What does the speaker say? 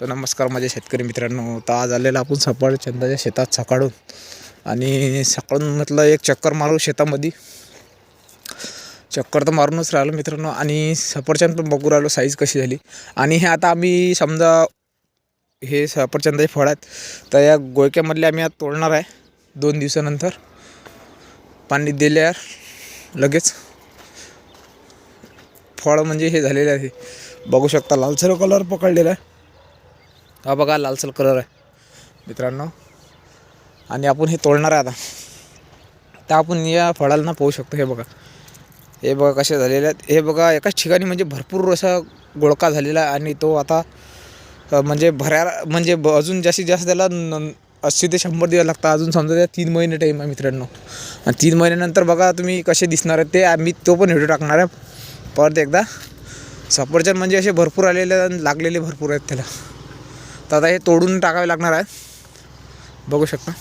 तर नमस्कार माझ्या शेतकरी मित्रांनो. तर आज आलेलं आपण सफरचंदाच्या शेतात सकाळून आणि सकाळून म्हटलं एक चक्कर मारू शेतामध्ये. चक्कर तर मारूनच राहिलो मित्रांनो. आणि सफरचंद पण बघू राहिलो साईज कशी झाली. आणि हे आता आम्ही समजा हे सफरचंदाचे फळ आहेत. तर या गोयक्यामधले आम्ही आज तोडणार आहे. दोन दिवसानंतर. पाणी दिल्यावर लगेच. फळ म्हणजे हे झालेले आहे. बघू शकता लालसर कलर पकडलेला आहे. हा बघा लालसर कलर आहे. मित्रांनो आणि आपण हे तोडणार आहे आता. तर आपण या फळाला ना पाहू शकतो हे बघा. हे बघा कसे झालेले आहेत. हे बघा एकाच ठिकाणी म्हणजे भरपूर असा गोळका झालेला आहे आणि तो आता म्हणजे भऱ्या म्हणजे ब- अजून जास्तीत जास्त त्याला न अस्सी ते शंभर दिवस लागतात. अजून समजा त्या तीन महिने टाईम आहे मित्रांनो. आणि तीन महिन्यानंतर बघा तुम्ही कसे दिसणार आहेत ते आम्ही तो पण व्हिडिओ टाकणार आहे. परत एकदा सफरचंद म्हणजे असे भरपूर आलेले आणि लागलेले भरपूर आहेत त्याला. तर आता हे तोडून टाकावे लागणार आहे. बघू शकता.